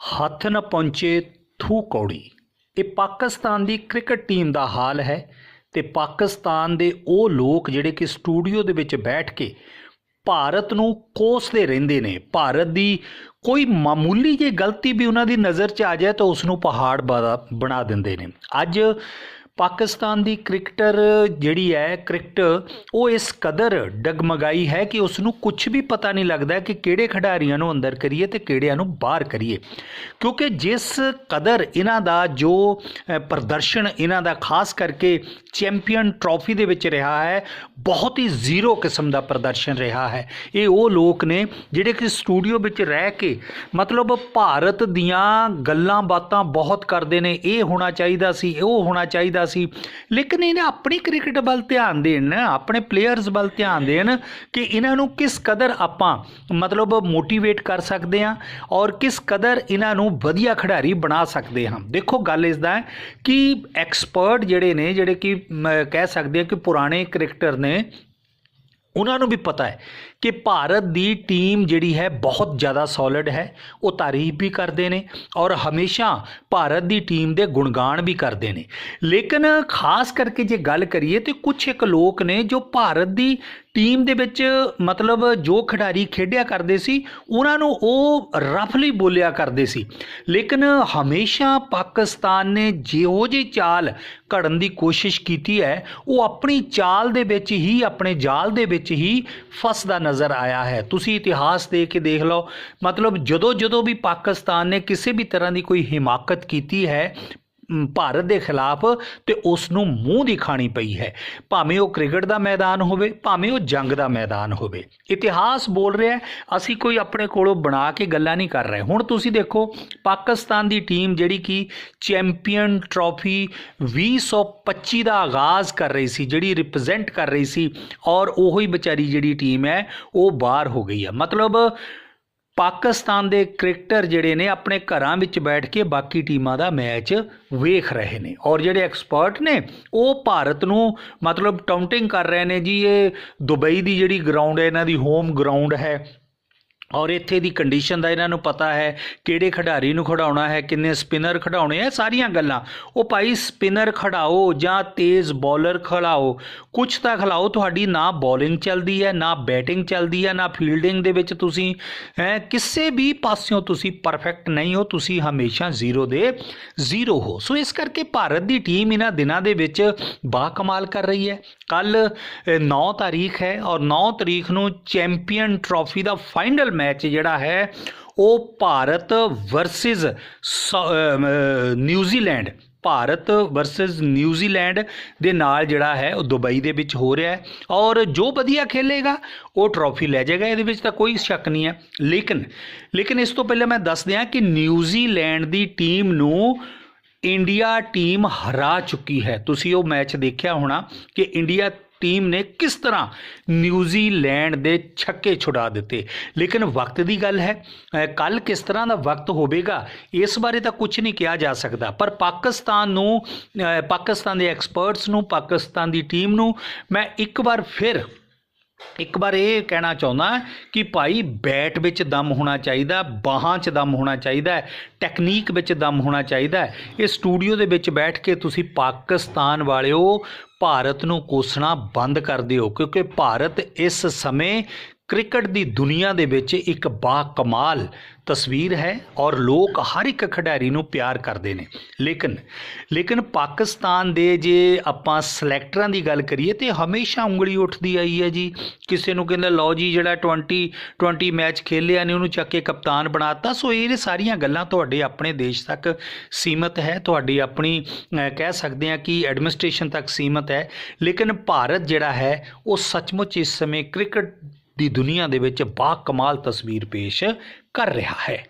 ਹੱਥ ਨਾ ਪਹੁੰਚੇ ਥੂ ਕੌੜੀ। ਇਹ ਪਾਕਿਸਤਾਨ ਦੀ ਕ੍ਰਿਕਟ ਟੀਮ ਦਾ ਹਾਲ ਹੈ ਤੇ ਪਾਕਿਸਤਾਨ ਦੇ ਉਹ ਲੋਕ ਜਿਹੜੇ ਕਿ ਸਟੂਡੀਓ ਦੇ ਵਿੱਚ ਬੈਠ ਕੇ ਭਾਰਤ ਨੂੰ ਕੋਸਦੇ ਰਹਿੰਦੇ ਨੇ। ਭਾਰਤ ਦੀ ਕੋਈ ਮਾਮੂਲੀ ਜੇ ਗਲਤੀ ਵੀ ਉਹਨਾਂ ਦੀ ਨਜ਼ਰ 'ਚ ਆ ਜਾਏ ਤਾਂ ਉਸ ਨੂੰ ਪਹਾੜ ਬਣਾ- ਬਣਾ ਦਿੰਦੇ ਨੇ। ਅੱਜ ਪਾਕਿਸਤਾਨ ਦੀ ਕ੍ਰਿਕਟਰ ਜਿਹੜੀ ਹੈ, ਕ੍ਰਿਕਟ, ਉਹ ਇਸ ਕਦਰ ਡਗਮਗਾਈ ਹੈ ਕਿ ਉਸ ਨੂੰ ਕੁਝ ਵੀ ਪਤਾ ਨਹੀਂ ਲੱਗਦਾ ਕਿ ਕਿਹੜੇ ਖਿਡਾਰੀਆਂ ਨੂੰ ਅੰਦਰ ਕਰੀਏ ਤੇ ਕਿਹੜਿਆਂ ਨੂੰ ਬਾਹਰ ਕਰੀਏ। ਕਿਉਂਕਿ ਜਿਸ ਕਦਰ ਇਹਨਾਂ ਦਾ, ਜੋ ਪ੍ਰਦਰਸ਼ਨ ਇਹਨਾਂ ਦਾ ਖਾਸ ਕਰਕੇ ਚੈਂਪੀਅਨ ਟਰਾਫੀ ਦੇ ਵਿੱਚ ਰਿਹਾ ਹੈ, ਬਹੁਤ ਹੀ ਜ਼ੀਰੋ ਕਿਸਮ ਦਾ ਪ੍ਰਦਰਸ਼ਨ ਰਿਹਾ ਹੈ। ਇਹ ਉਹ ਲੋਕ ਨੇ ਜਿਹੜੇ ਕਿ ਸਟੂਡੀਓ ਵਿੱਚ ਰਹਿ ਕੇ, ਮਤਲਬ ਭਾਰਤ ਦੀਆਂ ਗੱਲਾਂ ਬਾਤਾਂ ਬਹੁਤ ਕਰਦੇ ਨੇ, ਇਹ ਹੋਣਾ ਚਾਹੀਦਾ ਸੀ, ਉਹ ਹੋਣਾ ਚਾਹੀਦਾ ਸੀ। ਲੇਕਿਨ ਇਹਨੇ ਆਪਣੀ ਕ੍ਰਿਕਟ ਵੱਲ ਧਿਆਨ ਦੇਣ, ਆਪਣੇ ਪਲੇਅਰਸ ਵੱਲ ਧਿਆਨ ਦੇਣ ਕਿ ਇਹਨਾਂ ਨੂੰ ਕਿਸ ਕਦਰ ਆਪਾਂ ਮਤਲਬ ਮੋਟੀਵੇਟ ਕਰ ਸਕਦੇ ਹਾਂ ਔਰ ਕਿਸ ਕਦਰ ਇਹਨਾਂ ਨੂੰ ਵਧੀਆ ਖਿਡਾਰੀ ਬਣਾ ਸਕਦੇ ਹਾਂ। ਦੇਖੋ, ਗੱਲ ਇਸ ਦਾ ਹੈ ਕਿ ਐਕਸਪਰਟ ਜਿਹੜੇ ਨੇ, ਜਿਹੜੇ ਕਿ ਕਹਿ ਸਕਦੇ ਹਾਂ ਕਿ ਪੁਰਾਣੇ ਕ੍ਰਿਕਟਰ ਨੇ ਉਹਨਾਂ ਨੂੰ ਵੀ ਪਤਾ ਹੈ ਕਿ ਭਾਰਤ ਦੀ ਟੀਮ ਜਿਹੜੀ ਹੈ ਬਹੁਤ ਜ਼ਿਆਦਾ ਸੋਲਿਡ ਹੈ, ਉਹ ਤਾਰੀਫ ਵੀ ਕਰਦੇ ਨੇ ਔਰ ਹਮੇਸ਼ਾ ਭਾਰਤ ਦੀ ਟੀਮ ਦੇ ਗੁਣਗਾਨ ਵੀ ਕਰਦੇ ਨੇ। ਲੇਕਿਨ ਖਾਸ ਕਰਕੇ ਜੇ ਗੱਲ ਕਰੀਏ ਤੇ ਕੁਝ ਇੱਕ ਲੋਕ ਨੇ ਜੋ ਭਾਰਤ ਦੀ ਟੀਮ ਦੇ ਵਿੱਚ ਮਤਲਬ ਜੋ ਖਿਡਾਰੀ ਖੇਡਿਆ ਕਰਦੇ ਸੀ, ਉਹਨਾਂ ਨੂੰ ਉਹ ਰਫਲੀ ਬੋਲਿਆ ਕਰਦੇ ਸੀ। ਲੇਕਿਨ ਹਮੇਸ਼ਾ ਪਾਕਿਸਤਾਨ ਨੇ ਜਿਹੋ ਜਿਹੀ ਚਾਲ ਘੜਨ ਦੀ ਕੋਸ਼ਿਸ਼ ਕੀਤੀ ਹੈ, ਉਹ ਆਪਣੀ ਚਾਲ ਦੇ ਵਿੱਚ ਹੀ, ਆਪਣੇ ਜਾਲ ਦੇ ਵਿੱਚ ਹੀ ਫਸਦਾ ਨਜ਼ਰ ਆਇਆ ਹੈ। ਤੁਸੀਂ ਇਤਿਹਾਸ ਦੇਖ ਕੇ ਦੇਖ ਲਓ, ਮਤਲਬ ਜਦੋਂ ਜਦੋਂ ਵੀ ਪਾਕਿਸਤਾਨ ਨੇ ਕਿਸੇ ਵੀ ਤਰ੍ਹਾਂ ਦੀ ਕੋਈ ਹਿਮਾਕਤ ਕੀਤੀ ਹੈ ਭਾਰਤ ਦੇ ਖਿਲਾਫ ਤੇ ਉਸ ਨੂੰ ਮੂੰਹ ਦੀ ਖਾਣੀ ਪਈ ਹੈ। ਭਾਵੇਂ ਉਹ ਕ੍ਰਿਕਟ ਦਾ ਮੈਦਾਨ ਹੋਵੇ, ਭਾਵੇਂ ਉਹ ਜੰਗ ਦਾ ਮੈਦਾਨ ਹੋਵੇ। ਇਤਿਹਾਸ ਬੋਲ ਰਿਹਾ ਅਸੀਂ ਕੋਈ ਆਪਣੇ ਕੋਲੋਂ ਬਣਾ ਕੇ ਗੱਲਾਂ ਨਹੀਂ ਕਰ ਰਹੇ। ਹੁਣ ਤੁਸੀਂ ਦੇਖੋ, ਪਾਕਿਸਤਾਨ ਦੀ ਟੀਮ ਜਿਹੜੀ ਕਿ ਚੈਂਪੀਅਨ ਟਰਾਫੀ 2025 ਦਾ ਆਗਾਜ਼ ਕਰ ਰਹੀ ਸੀ, ਜਿਹੜੀ ਰਿਪਰੈਜ਼ੈਂਟ ਕਰ ਰਹੀ ਸੀ, ਔਰ ਉਹੀ ਵਿਚਾਰੀ ਜਿਹੜੀ ਟੀਮ ਹੈ, ਉਹ ਬਾਹਰ ਹੋ ਗਈ ਹੈ। ਮਤਲਬ ਪਾਕਿਸਤਾਨ ਦੇ ਕ੍ਰਿਕਟਰ ਜਿਹੜੇ ਨੇ ਆਪਣੇ ਘਰਾਂ ਵਿੱਚ ਬੈਠ ਕੇ ਬਾਕੀ ਟੀਮਾਂ ਦਾ ਮੈਚ ਵੇਖ ਰਹੇ ਨੇ। ਔਰ ਜਿਹੜੇ ਐਕਸਪਰਟ ਨੇ, ਉਹ ਭਾਰਤ ਨੂੰ ਮਤਲਬ ਟਾਊਂਟਿੰਗ ਕਰ ਰਹੇ ਨੇ ਜੀ, ਇਹ ਦੁਬਈ ਦੀ ਜਿਹੜੀ ਗਰਾਊਂਡ ਹੈ, ਇਹਨਾਂ ਦੀ ਹੋਮ ਗਰਾਊਂਡ ਹੈ ਔਰ ਇੱਥੇ ਦੀ ਕੰਡੀਸ਼ਨ ਦਾ ਇਹਨਾਂ ਨੂੰ ਪਤਾ ਹੈ, ਕਿਹੜੇ ਖਿਡਾਰੀ ਨੂੰ ਖਿਡਾਉਣਾ ਹੈ, ਕਿੰਨੇ ਸਪਿਨਰ ਖਿਡਾਉਣੇ ਆ ਸਾਰੀਆਂ ਗੱਲਾਂ। ਉਹ ਭਾਈ ਸਪਿਨਰ ਖਿਡਾਓ ਜਾਂ ਤੇਜ਼ ਬੌਲਰ ਖਿਡਾਓ ਕੁਝ ਤਾਂ ਖਿਲਾਓ ਤੁਹਾਡੀ ਨਾ ਬੋਲਿੰਗ ਚੱਲਦੀ ਹੈ, ਨਾ ਬੈਟਿੰਗ ਚੱਲਦੀ ਹੈ, ਨਾ ਫੀਲਡਿੰਗ ਦੇ ਵਿੱਚ ਤੁਸੀਂ, ਹੈ, ਕਿਸੇ ਵੀ ਪਾਸਿਓਂ ਤੁਸੀਂ ਪਰਫੈਕਟ ਨਹੀਂ ਹੋ, ਤੁਸੀਂ ਹਮੇਸ਼ਾ ਜ਼ੀਰੋ ਦੇ ਜ਼ੀਰੋ ਹੋ। ਸੋ ਇਸ ਕਰਕੇ ਭਾਰਤ ਦੀ ਟੀਮ ਇਹਨਾਂ ਦਿਨਾਂ ਦੇ ਵਿੱਚ ਬਾ ਕਮਾਲ ਕਰ ਰਹੀ ਹੈ। ਕੱਲ 9 ਤਾਰੀਖ ਹੈ ਔਰ 9 ਤਾਰੀਖ ਨੂੰ ਚੈਂਪੀਅਨ ਟਰਾਫੀ ਦਾ ਫਾਈਨਲ ਮੈਚ ਜਿਹੜਾ ਹੈ, ਉਹ Bharat versus New Zealand, Bharat versus New Zealand ਦੇ ਨਾਲ ਜਿਹੜਾ ਹੈ, ਉਹ ਦੁਬਈ ਦੇ ਵਿੱਚ ਹੋ ਰਿਹਾ ਹੈ ਔਰ ਜੋ ਵਧੀਆ ਖੇਲੇਗਾ, ਉਹ ਟਰੋਫੀ ਲੈ ਜਾਏਗਾ, ਇਹਦੇ ਵਿੱਚ ਤਾਂ ਕੋਈ ਸ਼ੱਕ ਨਹੀਂ ਹੈ। ਲੇਕਿਨ ਲੇਕਿਨ ਇਸ ਤੋਂ ਪਹਿਲਾਂ ਮੈਂ ਦੱਸ ਦਿਆਂ ਕਿ ਨਿਊਜ਼ੀਲੈਂਡ ਦੀ ਟੀਮ ਨੂੰ ਇੰਡੀਆ ਟੀਮ ਹਰਾ ਚੁੱਕੀ ਹੈ। ਤੁਸੀਂ ਉਹ ਮੈਚ ਦੇਖਿਆ ਹੋਣਾ ਕਿ ਇੰਡੀਆ ਟੀਮ ਨੇ ਕਿਸ ਤਰ੍ਹਾਂ ਨਿਊਜ਼ੀਲੈਂਡ ਦੇ ਛੱਕੇ ਛੁਡਾ ਦਿੱਤੇ। ਲੇਕਿਨ ਵਕਤ ਦੀ ਗੱਲ ਹੈ ਕੱਲ ਕਿਸ ਤਰ੍ਹਾਂ ਦਾ ਵਕਤ ਹੋਵੇਗਾ, ਇਸ ਬਾਰੇ ਤਾਂ ਕੁਝ ਨਹੀਂ ਕਿਹਾ ਜਾ ਸਕਦਾ। ਪਰ ਪਾਕਿਸਤਾਨ ਨੂੰ ਪਾਕਿਸਤਾਨ ਦੇ ਐਕਸਪਰਟਸ ਨੂੰ, ਪਾਕਿਸਤਾਨ ਦੀ ਟੀਮ ਨੂੰ ਮੈਂ ਇੱਕ ਵਾਰ ਫਿਰ ਇੱਕ ਵਾਰ ਇਹ ਕਹਿਣਾ ਚਾਹੁੰਦਾ ਕਿ ਭਾਈ ਬੈਟ ਵਿੱਚ ਦਮ ਹੋਣਾ ਚਾਹੀਦਾ, ਬਾਹਾਂ 'ਚ ਦਮ ਹੋਣਾ ਚਾਹੀਦਾ, ਟੈਕਨੀਕ ਵਿੱਚ ਦਮ ਹੋਣਾ ਚਾਹੀਦਾ। ਇਹ ਸਟੂਡੀਓ ਦੇ ਵਿੱਚ ਬੈਠ ਕੇ ਤੁਸੀਂ ਪਾਕਿਸਤਾਨ ਵਾਲਿਓ ਭਾਰਤ ਨੂੰ ਕੋਸਣਾ ਬੰਦ ਕਰ ਦਿਓ, ਕਿਉਂਕਿ ਭਾਰਤ ਇਸ ਸਮੇਂ ਕ੍ਰਿਕਟ ਦੀ ਦੁਨੀਆ ਦੇ ਵਿੱਚ ਇੱਕ ਬਾ ਕਮਾਲ ਤਸਵੀਰ ਹੈ ਔਰ ਲੋਕ ਹਰ ਇੱਕ ਖਿਡਾਰੀ ਨੂੰ ਪਿਆਰ ਕਰਦੇ ਨੇ। ਲੇਕਿਨ ਲੇਕਿਨ ਪਾਕਿਸਤਾਨ ਦੇ ਜੇ ਆਪਾਂ ਸਿਲੈਕਟਰਾਂ ਦੀ ਗੱਲ ਕਰੀਏ ਤੇ ਹਮੇਸ਼ਾ ਉਂਗਲੀ ਉੱਠਦੀ ਆਈ ਹੈ ਜੀ। ਕਿਸੇ ਨੂੰ ਕਹਿੰਦਾ, ਲਓ ਜੀ, ਜਿਹੜਾ 20 20 ਮੈਚ ਖੇਲਿਆ ਨੇ, ਉਹਨੂੰ ਚੱਕ ਕੇ ਕਪਤਾਨ ਬਣਾਤਾ। ਸੋ ਇਹ ਸਾਰੀਆਂ ਗੱਲਾਂ ਤੁਹਾਡੇ ਆਪਣੇ ਦੇਸ਼ ਤੱਕ ਸੀਮਤ ਹੈ। ਤੁਹਾਡੀ ਆਪਣੀ ਕਹਿ ਸਕਦੇ ਹਾਂ ਕਿ ਐਡਮਿਨਿਸਟ੍ਰੇਸ਼ਨ ਤੱਕ ਸੀਮਤ ਹੈ। ਲੇਕਿਨ ਭਾਰਤ ਜਿਹੜਾ ਹੈ, ਉਹ ਸੱਚਮੁੱਚ ਇਸ ਸਮੇਂ ਕ੍ਰਿਕਟ ਦੀ ਦੁਨੀਆ ਦੇ ਵਿੱਚ ਬਾ ਕਮਾਲ ਤਸਵੀਰ ਪੇਸ਼ ਕਰ ਰਿਹਾ ਹੈ।